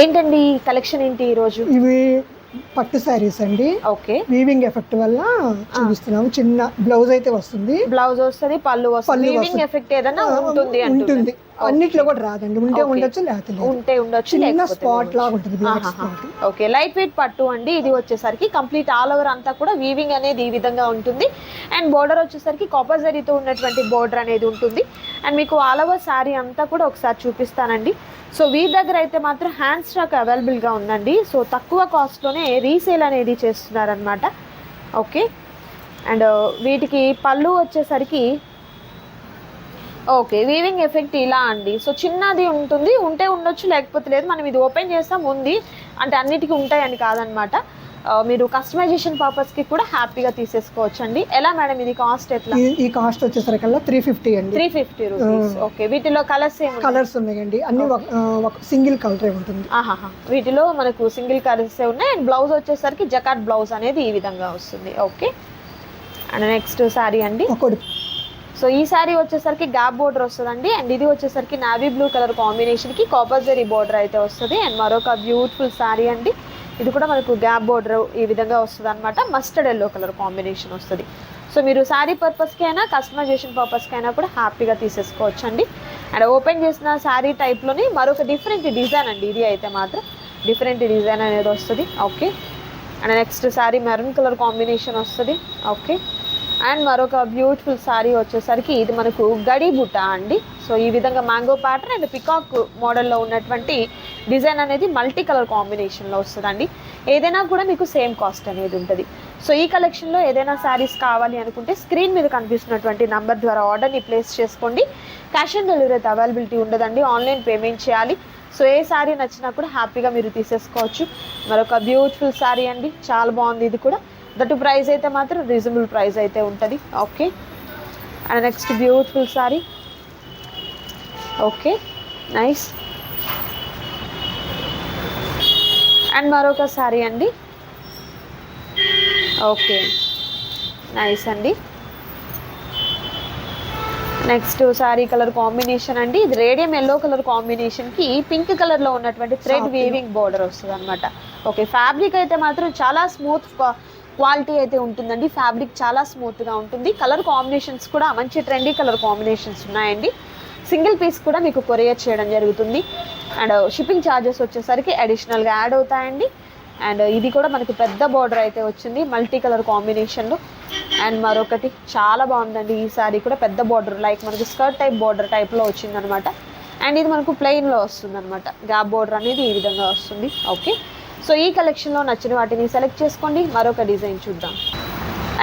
ఏంటండి ఈ కలెక్షన్ ఏంటి ఈరోజు ఇవి పట్టు శారీస్ అండి. ఓకే. వీవింగ్ ఎఫెక్ట్ వల్ల చూపిస్తున్నాము. చిన్న బ్లౌజ్ అయితే వస్తుంది. బ్లౌజ్ వస్తుంది పళ్ళు వస్తుంది. వీవింగ్. ఎఫెక్ట్ ఏదైనా ఉంటుంది ఉంటుంది. అన్నిట్లో కూడా రాదండి. ఉంటే. ఉండొచ్చు లేకపోతే ఉంటే ఉండొచ్చు చిన్న స్పాట్. లాగా ఉంటుంది ఓకే లైట్ వెయిట్ పట్టు అండి. ఇది వచ్చేసరికి కంప్లీట్ ఆల్ ఓవర్ అంతా కూడా వీవింగ్ అనేది ఈ విధంగా ఉంటుంది. అండ్ బోర్డర్ వచ్చేసరికి కాపర్ జరీతో ఉన్నటువంటి బోర్డర్ అనేది ఉంటుంది. అండ్ మీకు ఆల్ ఓవర్ శారీ అంతా కూడా ఒకసారి చూపిస్తానండి. సో వీ దగ్గర అయితే మాత్రం హ్యాండ్ స్టాక్ అవైలబుల్గా ఉందండి. సో తక్కువ కాస్ట్లోనే రీసేల్ అనేది చేస్తున్నారనమాట ఓకే అండ్ వీటికి పళ్ళు వచ్చేసరికి ఓకే వీవింగ్ ఎఫెక్ట్ ఇలా అండి. సో చిన్నది ఉంటుంది ఉంటే ఉండొచ్చు లేకపోతే లేదు. మనం ఇది ఓపెన్ చేస్తాం ఉంది. అంటే అన్నిటికీ ఉంటాయని కాదనమాట. మీరు కస్టమైజేషన్ పర్పస్కి కూడా హ్యాపీగా తీసేసుకోవచ్చు అండి ఎలా మేడం ఇది కాస్ట్ ఎట్లా? ఈ- కాస్ట్ వచ్చేసరికల్లా త్రీ ఫిఫ్టీ అండి. త్రీ ఫిఫ్టీ రూపీస్ ఓకే వీటిలో కలర్స్ ఏమి కలర్స్ ఉన్నాయండి. అన్ని ఒక- సింగిల్ కలరే ఉంటుంది. వీటిలో మనకు సింగిల్ కలర్స్ ఉన్నాయి. అండ్ బ్లౌజ్ వచ్చేసరికి జకాట్ బ్లౌజ్ అనేది ఈ విధంగా వస్తుంది. ఓకే. అండ్ నెక్స్ట్ శారీ అండి. ఒకటి సో ఈ శారీ వచ్చేసరికి గ్యాప్ బోర్డర్ వస్తుందండి. అండ్ ఇది వచ్చేసరికి నావీ బ్లూ కలర్ కాంబినేషన్కి కాపర్ జరీ బోర్డర్ అయితే వస్తుంది. అండ్ మరొక బ్యూటిఫుల్ శారీ అండి. ఇది కూడా మనకు గ్యాప్ బోర్డర్ ఈ విధంగా వస్తుంది అనమాట మస్టర్డ్ ఎల్లో కలర్ కాంబినేషన్ వస్తుంది. సో మీరు శారీ పర్పస్కి అయినా కస్టమైజేషన్ పర్పస్కి అయినా కూడా హ్యాపీగా తీసేసుకోవచ్చు అండి అండ్ ఓపెన్ చేసిన శారీ టైప్లోని మరొక డిఫరెంట్ డిజైన్ అండి. ఇది అయితే మాత్రం డిఫరెంట్ డిజైన్ అనేది వస్తుంది. Okay. And next sari maroon colour combination వస్తుంది. ఓకే. అండ్ మరొక బ్యూటిఫుల్ శారీ వచ్చేసరికి ఇది మనకు గడి బుట్ట అండి. సో ఈ విధంగా మ్యాంగో ప్యాటర్న్ అండ్ పికాక్ మోడల్లో ఉన్నటువంటి డిజైన్ అనేది మల్టీ కలర్ కాంబినేషన్లో వస్తుందండి. ఏదైనా కూడా మీకు సేమ్ కాస్ట్ అనేది ఉంటుంది. సో ఈ కలెక్షన్లో ఏదైనా శారీస్ కావాలి అనుకుంటే స్క్రీన్ మీద కనిపిస్తున్నటువంటి నంబర్ ద్వారా ఆర్డర్ని ప్లేస్ చేసుకోండి. క్యాష్ ఆన్ డెలివరీ అయితే అవైలబిలిటీ ఉండదండి. ఆన్లైన్ పేమెంట్ చేయాలి. సో ఏ శారీ నచ్చినా కూడా హ్యాపీగా మీరు తీసేసుకోవచ్చు. మరొక బ్యూటిఫుల్ శారీ అండి. చాలా బాగుంది ఇది కూడా. దట్ ప్రైస్ అయితే మాత్రం రీజనబుల్ ప్రైస్ అయితే ఉంటుంది. Okay and next beautiful sari okay nice and మరొక శారీ అండి. ఓకే నైస్ అండి. నెక్స్ట్ శారీ కలర్ కాంబినేషన్ అండి. ఇది రేడియం ఎల్లో కలర్ కాంబినేషన్కి పింక్ కలర్లో ఉన్నటువంటి థ్రెడ్. వీవింగ్ బోర్డర్ వస్తుంది అనమాట ఓకే ఫ్యాబ్రిక్ అయితే మాత్రం చాలా స్మూత్ క్వాలిటీ అయితే ఉంటుందండి. ఫ్యాబ్రిక్ చాలా స్మూత్గా ఉంటుంది. కలర్ కాంబినేషన్స్ కూడా మంచి ట్రెండీ కలర్ కాంబినేషన్స్ ఉన్నాయండి. సింగిల్ పీస్ కూడా మీకు కొరియర్ చేయడం జరుగుతుంది. అండ్ షిప్పింగ్ ఛార్జెస్ వచ్చేసరికి అడిషనల్గా యాడ్ అవుతాయండి. అండ్ ఇది కూడా మనకు పెద్ద బార్డర్ అయితే వచ్చింది. మల్టీ కలర్ కాంబినేషన్లో అండ్ మరొకటి చాలా బాగుందండి. ఈ సారీ కూడా పెద్ద బార్డర్ లైక్ మనకి స్కర్ట్ టైప్ బార్డర్ టైప్లో వచ్చిందనమాట. అండ్ ఇది మనకు ప్లెయిన్లో వస్తుంది అనమాట గ్యాప్ బార్డర్ అనేది ఈ విధంగా వస్తుంది. ఓకే సో ఈ కలెక్షన్లో నచ్చిన వాటిని సెలెక్ట్ చేసుకోండి. మరొక డిజైన్ చూద్దాం.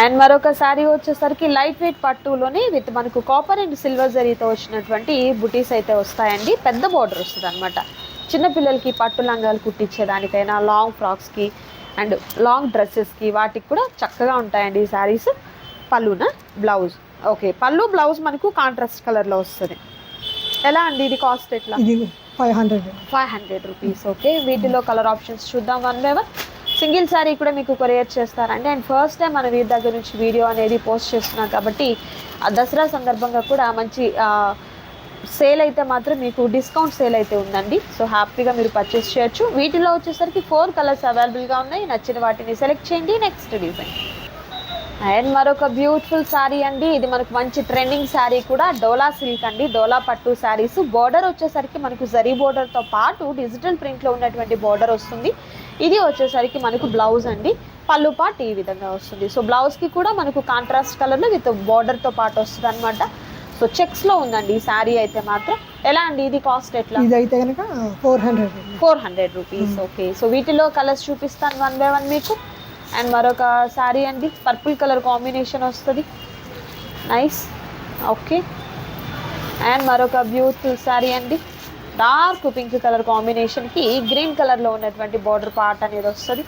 అండ్ మరొక శారీ వచ్చేసరికి లైట్ వెయిట్ పట్టులోనే విత్ మనకు కాపర్ అండ్ సిల్వర్ జరీతో వచ్చినటువంటి బుటీస్ అయితే వస్తాయండి. పెద్ద బార్డర్ వస్తుంది అనమాట చిన్నపిల్లలకి పట్టు లంగాలు కుట్టించేదానికైనా లాంగ్ ఫ్రాక్స్కి అండ్ లాంగ్ డ్రెస్సెస్కి వాటికి కూడా చక్కగా ఉంటాయండి ఈ శారీస్ పళ్ళున? బ్లౌజ్ ఓకే పళ్ళు బ్లౌజ్ మనకు కాంట్రాస్ట్ కలర్లో వస్తుంది. ఎలా అండి? ఇది కాస్ట్ ఎట్లా? Five hundred. Five hundred rupees. Okay వీటిలో కలర్ ఆప్షన్స్ చూద్దాం. One by one single sari కూడా మీకు కొరియర్ చేస్తారండి. అండ్ ఫస్ట్ టైం మన వీరి దగ్గర నుంచి వీడియో అనేది పోస్ట్ చేస్తున్నాం కాబట్టి ఆ దసరా సందర్భంగా కూడా మంచి సేల్ అయితే మాత్రం మీకు డిస్కౌంట్ సేల్ అయితే ఉందండి. సో హ్యాపీగా మీరు పర్చేస్ చేయొచ్చు. వీటిలో వచ్చేసరికి ఫోర్ కలర్స్ అవైలబుల్గా ఉన్నాయి. నచ్చిన వాటిని సెలెక్ట్ చేయండి. నెక్స్ట్ డిజైన్ అండ్ మరొక బ్యూటిఫుల్ శారీ అండి. ఇది మనకు మంచి ట్రెండింగ్ శారీ కూడా. డోలా సిల్క్ అండి. డోలా పట్టు శారీస్ బోర్డర్ వచ్చేసరికి మనకు జరీ బోర్డర్తో పాటు డిజిటల్ ప్రింట్లో ఉన్నటువంటి బోర్డర్ వస్తుంది. ఇది వచ్చేసరికి మనకు బ్లౌజ్ అండి. పళ్ళు పాటు ఈ విధంగా వస్తుంది. సో బ్లౌజ్కి కూడా మనకు కాంట్రాస్ట్ కలర్లో విత్ బోర్డర్తో పాటు వస్తుంది అనమాట సో చెక్స్లో ఉందండి ఈ శారీ అయితే మాత్రం. ఎలా అండి? ఇది కాస్ట్ ఎట్లా? ఇది అయితే కనుక four hundred four hundred rupees okay so వీటిలో కలర్స్ చూపిస్తాను వన్ బై వన్ మీకు. అండ్ మరొక శారీ అండి. పర్పుల్ కలర్ కాంబినేషన్ వస్తుంది. నైస్ ఓకే అండ్ మరొక బ్యూటిఫుల్ శారీ అండి. డార్క్ పింక్ కలర్ కాంబినేషన్కి గ్రీన్ కలర్లో ఉన్నటువంటి బార్డర్ పార్ట్ అనేది వస్తుంది.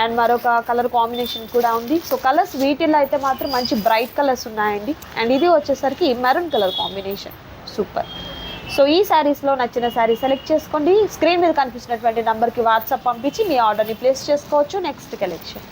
అండ్ మరొక కలర్ కాంబినేషన్ కూడా ఉంది. సో కలర్స్ వీటిల్లో అయితే మాత్రం మంచి బ్రైట్ కలర్స్ ఉన్నాయండి. అండ్ ఇది వచ్చేసరికి maroon colour combination super so ఈ శారీస్లో నచ్చిన శారీ సెలెక్ట్ చేసుకోండి. స్క్రీన్ మీద కనిపిస్తున్నటువంటి నంబర్కి వాట్సాప్ పంపించి మీ ఆర్డర్ని ప్లేస్ చేసుకోవచ్చు. నెక్స్ట్ కలెక్షన్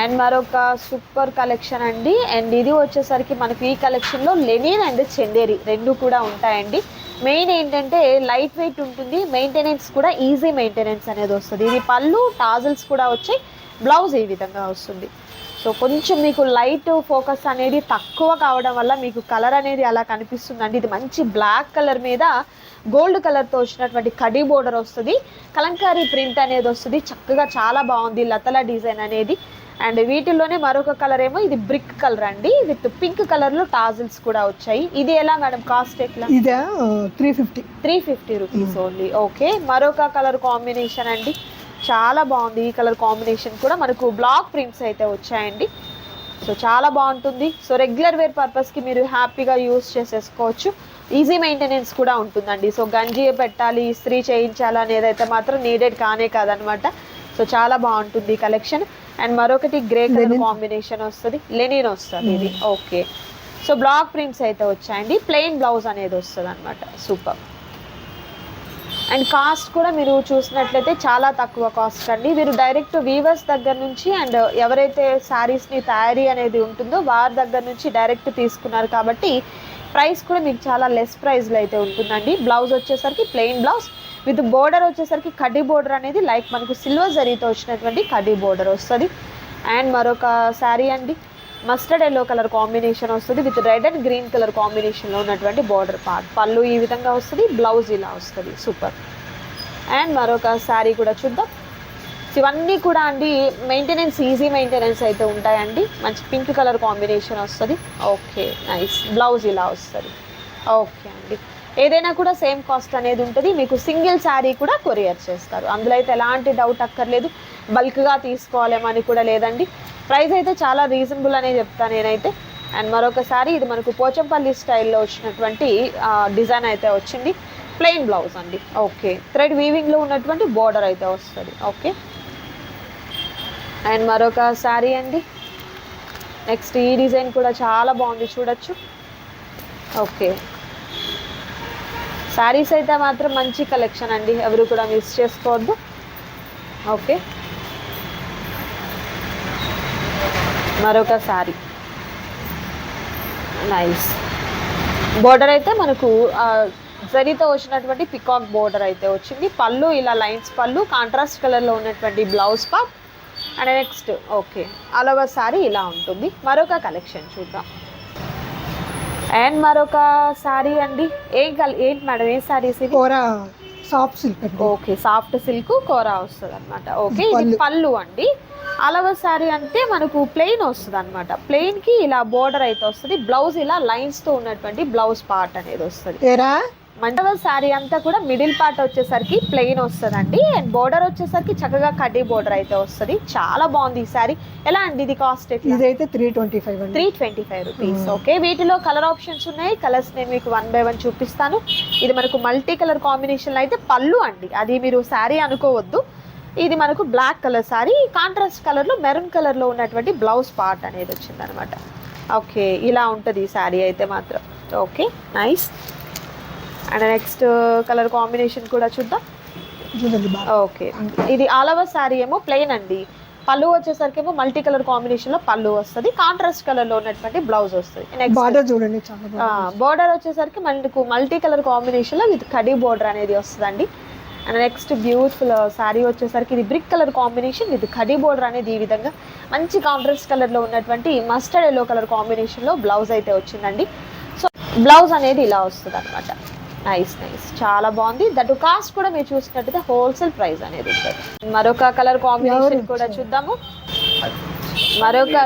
అండ్ మరొక సూపర్ కలెక్షన్ అండి. అండ్ ఇది వచ్చేసరికి మనకి ఈ కలెక్షన్లో లెనిన్ అండ్ చెందేరి రెండు కూడా ఉంటాయండి. మెయిన్ ఏంటంటే లైట్ వెయిట్ ఉంటుంది. మెయింటెనెన్స్ కూడా ఈజీ మెయింటెనెన్స్ అనేది వస్తుంది. ఇది పళ్ళు టాజల్స్ కూడా వచ్చాయి బ్లౌజ్ ఈ విధంగా వస్తుంది. సో కొంచెం మీకు లైట్ ఫోకస్ అనేది తక్కువ కావడం వల్ల మీకు కలర్ అనేది అలా కనిపిస్తుందండి. ఇది మంచి బ్లాక్ కలర్ మీద గోల్డ్ కలర్తో వచ్చినటువంటి కడీ బోర్డర్ వస్తుంది. కలంకారీ ప్రింట్ అనేది వస్తుంది. చక్కగా చాలా బాగుంది లతల డిజైన్ అనేది. అండ్ వీటిల్లోనే మరొక కలర్ ఏమో ఇది బ్రిక్ కలర్ అండి. విత్ పింక్ కలర్లో టాజిల్స్ కూడా వచ్చాయి. ఇది ఎలా మేడం కాస్ట్ ఎట్లా? ఇదే three fifty three fifty rupees only okay. మరొక కలర్ కాంబినేషన్ అండి. చాలా బాగుంది. ఈ కలర్ కాంబినేషన్ కూడా మనకు బ్లాక్ ప్రింట్స్ అయితే వచ్చాయండి. సో చాలా బాగుంటుంది. సో రెగ్యులర్ వేర్ పర్పస్కి మీరు హ్యాపీగా యూస్ చేసేసుకోవచ్చు. ఈజీ మెయింటెనెన్స్ కూడా ఉంటుందండి. సో గంజి పెట్టాలి ఇస్త్రీ చేయించాలి అనేది అయితే మాత్రం నీడెడ్ కానే కాదనమాట. సో చాలా బాగుంటుంది కలెక్షన్. అండ్ మరొకటి గ్రే కలర్. కాంబినేషన్ వస్తుంది. లెనిన్ వస్తుంది ఇది. ఓకే సో బ్లాక్ ప్రింట్స్ అయితే వచ్చాయండి. ప్లెయిన్ బ్లౌజ్ అనేది వస్తుంది అనమాట సూపర్ అండ్ కాస్ట్ కూడా మీరు చూసినట్లయితే చాలా తక్కువ కాస్ట్ అండి. మీరు డైరెక్ట్ వీవర్స్ దగ్గర నుంచి అండ్ ఎవరైతే శారీస్ని తయారీ అనేది ఉంటుందో వారి దగ్గర నుంచి డైరెక్ట్ తీసుకున్నారు కాబట్టి ప్రైస్ కూడా మీకు చాలా లెస్ ప్రైస్లో అయితే ఉంటుందండి. బ్లౌజ్ వచ్చేసరికి ప్లెయిన్ బ్లౌజ్ విత్ బోర్డర్ వచ్చేసరికి కడ్డీ బోర్డర్ అనేది లైక్ మనకు సిల్వర్ జరీతో వచ్చినటువంటి కడ్డీ బోర్డర్ వస్తుంది. అండ్ మరొక శారీ అండి. మస్టర్డ్ ఎల్లో కలర్ కాంబినేషన్ వస్తుంది. With red and green colour కాంబినేషన్లో ఉన్నటువంటి బార్డర్ పార్ట్ పళ్ళు ఈ విధంగా వస్తుంది. బ్లౌజ్ ఇలా వస్తుంది. సూపర్ అండ్ మరొక శారీ కూడా చూద్దాం. ఇవన్నీ కూడా అండి మెయింటెనెన్స్ ఈజీ మెయింటెనెన్స్ అయితే ఉంటాయండి. మంచి పింక్ కలర్ కాంబినేషన్ వస్తుంది. ఓకే నైస్ బ్లౌజ్ ఇలా వస్తుంది. ఓకే అండి. ఏదైనా కూడా సేమ్ కాస్ట్ అనేది ఉంటుంది. మీకు సింగిల్ శారీ కూడా కొరియర్ చేస్తారు. అందులో అయితే ఎలాంటి డౌట్ అక్కర్లేదు. బల్క్గా తీసుకోవాలేమని కూడా లేదండి. ప్రైస్ అయితే చాలా రీజనబుల్ అనే చెప్తాను నేనైతే. అండ్ మరొకసారి ఇది మనకు పోచంపల్లి స్టైల్లో వచ్చినటువంటి డిజైన్ అయితే వచ్చింది. ప్లెయిన్ బ్లౌజ్ అండి. ఓకే. థ్రెడ్ వీవింగ్లో ఉన్నటువంటి బోర్డర్ అయితే వస్తుంది. ఓకే. అండ్ మరొక శారీ అండి. నెక్స్ట్ ఈ డిజైన్ కూడా చాలా బాగుంది చూడొచ్చు. ఓకే. శారీస్ అయితే మాత్రం మంచి కలెక్షన్ అండి. ఎవరు కూడా మిస్ చేసుకోవద్దు. ఓకే. మరొక శారీ. నైస్ బోర్డర్ అయితే మనకు ఆ, జరీతో వచ్చినటువంటి పికాక్ బోర్డర్ అయితే వచ్చింది. పళ్ళు ఇలా లైన్స్ పళ్ళు కాంట్రాస్ట్ కలర్లో ఉన్నటువంటి blouse pop and next okay అలవ sari ఇలా ఉంటుంది. మరొక కలెక్షన్ చూద్దాం. అండ్ మరొక శారీ అండి. ఏం కల్ ఏంటి మేడం ఏ శారీస్ ఇది కూర soft silk okay soft silk kora వస్తుంది అనమాట ఓకే ఇది పళ్ళు. అండి. అలవ సారీ అంటే మనకు ప్లెయిన్ వస్తుంది అనమాట ప్లెయిన్కి ఇలా బోర్డర్ అయితే వస్తుంది. బ్లౌజ్ ఇలా లైన్స్తో ఉన్నటువంటి బ్లౌజ్ పార్ట్ అనేది వస్తుంది. మండవ శారీ అంతా కూడా మిడిల్ పార్ట్ వచ్చేసరికి ప్లెయిన్ వస్తుందండి. అండ్ బోర్డర్ వచ్చేసరికి చక్కగా కడ్డీ బోర్డర్ అయితే వస్తుంది. చాలా బాగుంది ఈ శారీ ఎలా అండి ఇది కాస్ట్ ఇదైతే three twenty five three twenty five rupees okay. వీటిలో కలర్ ఆప్షన్స్ ఉన్నాయి. కలర్స్ నేను మీకు వన్ బై వన్ చూపిస్తాను. ఇది మనకు మల్టీ కలర్ కాంబినేషన్లో అయితే పళ్ళు అండి. అది మీరు శారీ అనుకోవద్దు. ఇది మనకు బ్లాక్ కలర్ శారీ కాంట్రాస్ట్ కలర్లో మెరూన్ కలర్లో ఉన్నటువంటి బ్లౌజ్ పార్ట్ అనేది వచ్చిందనమాట. ఓకే. ఇలా ఉంటుంది ఈ శారీ అయితే మాత్రం. Okay. Nice. And next colour combination కూడా చూద్దాం. చూడండి ఓకే ఇది ఆల్ ఓవర్ శారీ ఏమో ప్లెయిన్ అండి. పళ్ళు వచ్చేసరికి ఏమో మల్టీ కలర్ కాంబినేషన్లో పళ్ళు వస్తుంది. కాంట్రాస్ట్ కలర్లో ఉన్నటువంటి బ్లౌజ్ వస్తుంది. బార్డర్ చూడండి వచ్చేసరికి మనకు మల్టీ కలర్ కాంబినేషన్లో విత్ కడీ బోర్డర్ అనేది వస్తుందండి. అండ్ నెక్స్ట్ బ్యూటిఫుల్ శారీ వచ్చేసరికి ఇది బ్రిక్ కలర్ కాంబినేషన్ విత్ కడీ బోర్డర్ అనేది ఈ విధంగా మంచి కాంట్రాస్ట్ కలర్లో ఉన్నటువంటి మస్టర్డ్ ఎల్లో కలర్ కాంబినేషన్లో బ్లౌజ్ అయితే వచ్చిందండి. సో బ్లౌజ్ అనేది ఇలా వస్తుంది అనమాట నైస్ నైస్ చాలా బాగుంది. దట్ కాస్ట్ కూడా మీరు చూసినట్టయితే హోల్సేల్ ప్రైస్ అనేది ఉంటుంది మరొక కలర్ కాంబినేషన్ కూడా చూద్దాము. మరొక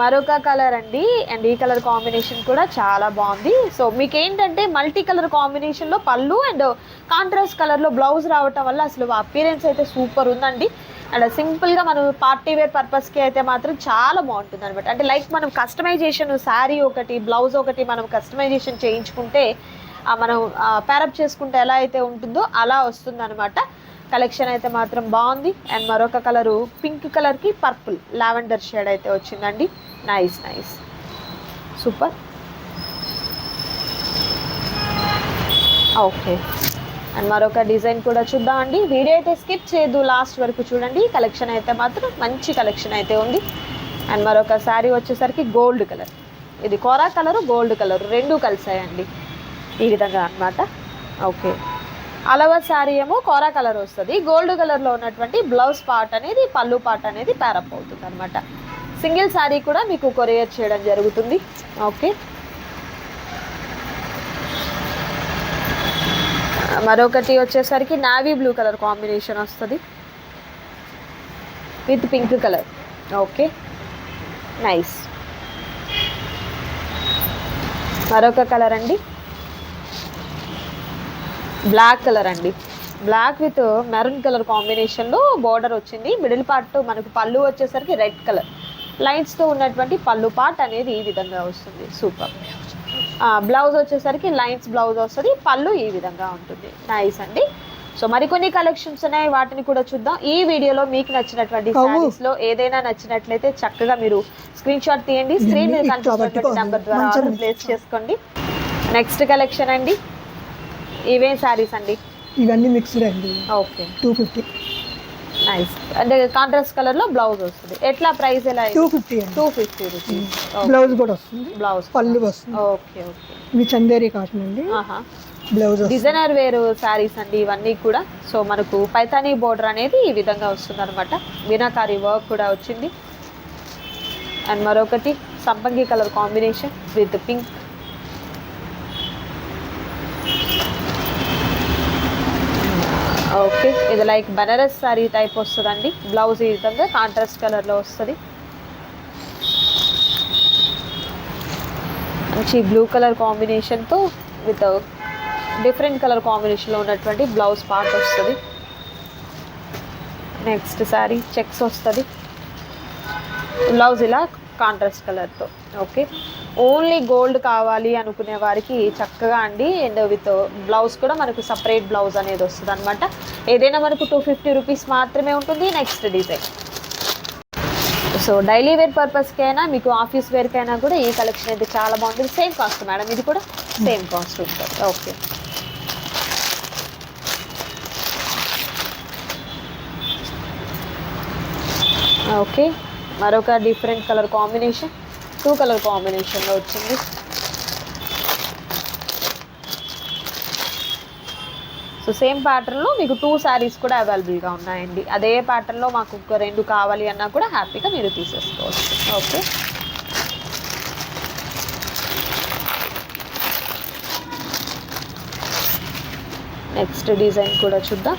మరొక కలర్ అండి. అండ్ ఈ కలర్ కాంబినేషన్ కూడా చాలా బాగుంది. సో మీకు ఏంటంటే మల్టీ కలర్ కాంబినేషన్లో పళ్ళు అండ్ కాంట్రాస్ట్ కలర్లో బ్లౌజ్ రావటం వల్ల అసలు అపీరెన్స్ అయితే సూపర్ ఉందండి. అండ్ సింపుల్గా మనం పార్టీ వేర్ పర్పస్కి అయితే మాత్రం చాలా బాగుంటుంది అనమాట అంటే లైక్ మనం కస్టమైజేషన్ శారీ ఒకటి బ్లౌజ్ ఒకటి మనం కస్టమైజేషన్ చేయించుకుంటే మనం ప్యారప్ చేసుకుంటే ఎలా అయితే ఉంటుందో అలా వస్తుంది అనమాట కలెక్షన్ అయితే మాత్రం బాగుంది. అండ్ మరొక కలరు పింక్ కలర్కి పర్పుల్ లావెండర్ షేడ్ అయితే వచ్చిందండి. Nice nice super okay and మరొక డిజైన్ కూడా చూద్దామండి. వీడియో అయితే స్కిప్ చేయదు. లాస్ట్ వరకు చూడండి. కలెక్షన్ అయితే మాత్రం మంచి కలెక్షన్ అయితే ఉంది. అండ్ మరొక శారీ వచ్చేసరికి గోల్డ్ కలర్ ఇది కోరా కలరు గోల్డ్ కలర్ రెండు కలిసాయండి. ఈ విధంగా అన్నమాట. ఓకే. అలవా శారీ ఏమో కోరా కలర్ వస్తుంది. గోల్డ్ కలర్లో ఉన్నటువంటి బ్లౌజ్ పార్ట్ అనేది పళ్ళు పార్ట్ అనేది ప్యారప్ అవుతుంది అనమాట సింగిల్ శారీ కూడా మీకు కొరియర్ చేయడం జరుగుతుంది. ఓకే. మరొకటి వచ్చేసరికి నావీ బ్లూ కలర్ కాంబినేషన్ వస్తుంది. With pink colour. Okay. Nice. మరొక కలర్ అండి. బ్లాక్ కలర్ అండి. బ్లాక్ విత్ మెరూన్ కలర్ కాంబినేషన్లో బార్డర్ వచ్చింది. మిడిల్ పార్ట్ మనకు పళ్ళు వచ్చేసరికి రెడ్ కలర్. లైన్స్తో ఉన్నటువంటి పళ్ళు పార్ట్ అనేది ఈ విధంగా వస్తుంది. సూపర్. బ్లౌజ్ వచ్చేసరికి లైన్స్ బ్లౌజ్ వస్తుంది. పళ్ళు ఈ విధంగా ఉంటుంది. నైస్ అండి. సో మరికొన్ని కలెక్షన్స్ ఉన్నాయి. వాటిని కూడా చూద్దాం. ఈ వీడియోలో మీకు నచ్చినటువంటి. సారీస్లో ఏదైనా నచ్చినట్లయితే చక్కగా మీరు స్క్రీన్ షాట్ తీయండి. స్క్రీన్ మీద కనిపిస్తున్నటువంటి ఇట్లా నెంబర్ ద్వారా ప్లేస్ చేసుకోండి. నెక్స్ట్ కలెక్షన్ అండి. ఇవే సారీస్ అండి? ఇవన్నీ మిక్స్డ్ అండి. ఓకే. టూ ఫిఫ్టీ నైస్ అంటే కాంట్రాస్ట్ కలర్లో బ్లౌజ్ వస్తుంది. ఎట్లా ప్రైస్ ఎలా two fifty two fifty rupees blouse కూడా వస్తుంది. బ్లౌజ్ పళ్ళు వస్తుంది. ఓకే ఓకే ఇవి చందేరి కాటన్ అండి. ఆహా. బ్లౌజ్ డిజైనర్ వేరు శారీస్ అండి ఇవన్నీ కూడా. సో మనకు పైతానీ బోర్డర్ అనేది ఈ విధంగా వస్తుంది అనమాట మీనాకారి వర్క్ కూడా వచ్చింది. అండ్ మరొకటి సంపంగి colour combination with pink okay. ఇది లైక్ బనారస్ శారీ టైప్ వస్తుందండి. బ్లౌజ్ ఈ విధంగా కాంట్రాస్ట్ కలర్లో వస్తుంది. మంచి బ్లూ కలర్ కాంబినేషన్తో విత్ డిఫరెంట్ కలర్ కాంబినేషన్లో ఉన్నటువంటి బ్లౌజ్ పార్ట్ వస్తుంది. నెక్స్ట్ శారీ చెక్స్ వస్తుంది. బ్లౌజ్ ఇలా కాంట్రాస్ట్ కలర్తో ఓకే ఓన్లీ గోల్డ్ కావాలి అనుకునే వారికి చక్కగా అండి. అండ్ విత్ బ్లౌజ్ కూడా మనకు సపరేట్ బ్లౌజ్ అనేది వస్తుంది అనమాట ఏదైనా మనకు టూ ఫిఫ్టీ రూపీస్ మాత్రమే ఉంటుంది. Next design so daily wear పర్పస్కి అయినా మీకు ఆఫీస్ వేర్కి అయినా కూడా ఈ కలెక్షన్ అయితే చాలా బాగుంటుంది. సేమ్ కాస్ట్ మేడం ఇది కూడా సేమ్ కాస్ట్ ఉంటుంది. ఓకే ఓకే మరొక different colour combination two colour కాంబినేషన్లో వచ్చింది. సో సేమ్ ప్యాటర్న్లో మీకు టూ శారీస్ కూడా అవైలబుల్గా ఉన్నాయండి. అదే ప్యాటర్న్లో మాకు ఒక రెండు కావాలి అన్నా కూడా హ్యాపీగా మీరు తీసేసుకోవచ్చు. ఓకే నెక్స్ట్ డిజైన్ కూడా చూద్దాం.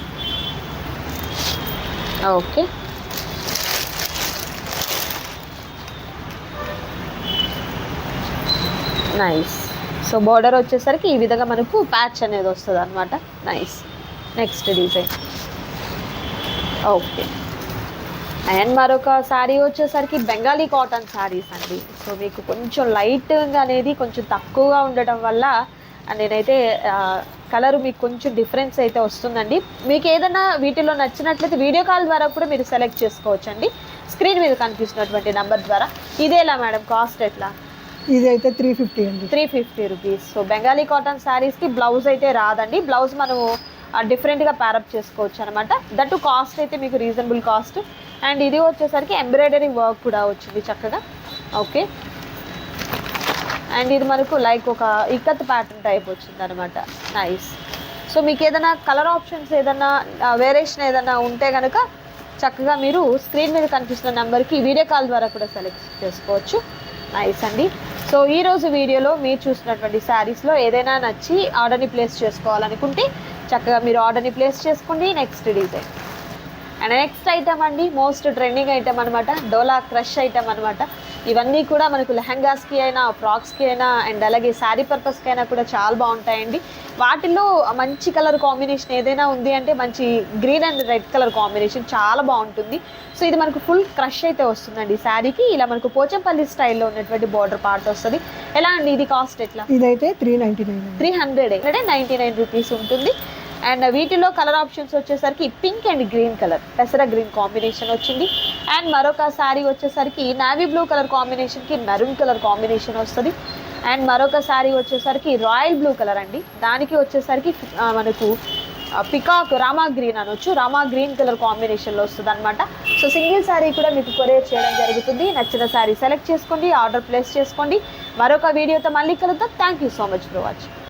ఓకే నైస్ సో బార్డర్ వచ్చేసరికి ఈ విధంగా మనకు ప్యాచ్ అనేది వస్తుంది అనమాట nice next design okay and మరొక శారీ వచ్చేసరికి బెంగాలీ కాటన్ శారీస్ అండి. సో మీకు కొంచెం లైట్గా అనేది కొంచెం తక్కువగా ఉండటం వల్ల నేనైతే కలర్ మీకు కొంచెం డిఫరెన్స్ అయితే వస్తుందండి. మీకు ఏదైనా వీటిలో నచ్చినట్లయితే వీడియో కాల్ ద్వారా కూడా మీరు సెలెక్ట్ చేసుకోవచ్చండి. స్క్రీన్ మీద కనిపిస్తున్నటువంటి నెంబర్ ద్వారా. ఇదేలా మేడం కాస్ట్ ఎట్లా? ఇది అయితే త్రీ ఫిఫ్టీ అండి three fifty rupees so Bengali cotton శారీస్కి బ్లౌజ్ అయితే రాదండి. బ్లౌజ్ మనం డిఫరెంట్గా ప్యారప్ చేసుకోవచ్చు అనమాట దట్ కాస్ట్ అయితే మీకు రీజనబుల్ కాస్ట్ అండ్ ఇది వచ్చేసరికి ఎంబ్రాయిడరీ వర్క్ కూడా వచ్చింది చక్కగా. ఓకే అండ్ ఇది మనకు లైక్ ఒక ఇక్కత్ ప్యాటర్న్ టైప్ వచ్చింది అనమాట నైస్ సో మీకు ఏదైనా కలర్ ఆప్షన్స్ ఏదైనా వేరియేషన్ ఏదైనా ఉంటే కనుక చక్కగా మీరు స్క్రీన్ మీద కనిపిస్తున్న నెంబర్కి వీడియో కాల్ ద్వారా కూడా సెలెక్ట్ చేసుకోవచ్చు. నైస్ అండి. సో ఈ రోజు వీడియోలో మీరు చూసినటువంటి శారీస్లో ఏదైనా నచ్చి ఆర్డర్ని ప్లేస్ చేసుకోవాలనుకుంటే చక్కగా మీరు ఆర్డర్ని ప్లేస్ చేసుకోండి. Next design and next item అండి మోస్ట్ ట్రెండింగ్ ఐటమ్ అనమాట డోలా క్రష్ ఐటమ్ అనమాట ఇవన్నీ కూడా మనకు లెహంగాస్కి అయినా ఫ్రాక్స్కి అయినా అండ్ అలాగే శారీ పర్పస్కి అయినా కూడా చాలా బాగుంటాయండి. వాటిల్లో మంచి కలర్ కాంబినేషన్ ఏదైనా ఉంది అంటే మంచి green and red colour combination చాలా బాగుంటుంది. సో ఇది మనకు ఫుల్ క్రష్ అయితే వస్తుందండి శారీకి. ఇలా మనకు పోచంపల్లి స్టైల్లో ఉన్నటువంటి బార్డర్ పార్ట్ వస్తుంది. ఎలా అండి ఇది కాస్ట్ ఎట్లా? ఇదైతే three ninety nine three hundred అంటే నైంటీ నైన్ రూపీస్ ఉంటుంది. అండ్ వీటిలో కలర్ ఆప్షన్స్ వచ్చేసరికి పింక్ అండ్ గ్రీన్ కలర్ పెసర గ్రీన్ కాంబినేషన్ వచ్చింది. అండ్ మరొక శారీ వచ్చేసరికి నావీ బ్లూ కలర్ కాంబినేషన్కి మెరూన్ కలర్ కాంబినేషన్ వస్తుంది. అండ్ మరొక శారీ వచ్చేసరికి రాయల్ బ్లూ కలర్ అండి. దానికి వచ్చేసరికి మనకు పికాక్ రామా గ్రీన్ అనొచ్చు. రామా గ్రీన్ కలర్ కాంబినేషన్లో వస్తుంది అనమాట సో సింగిల్ శారీ కూడా మీకు కొరియర్ చేయడం జరుగుతుంది. నచ్చిన శారీ సెలెక్ట్ చేసుకోండి ఆర్డర్ ప్లేస్ చేసుకోండి. మరొక వీడియోతో మళ్ళీ కలుద్దాం. Thank you so much for watching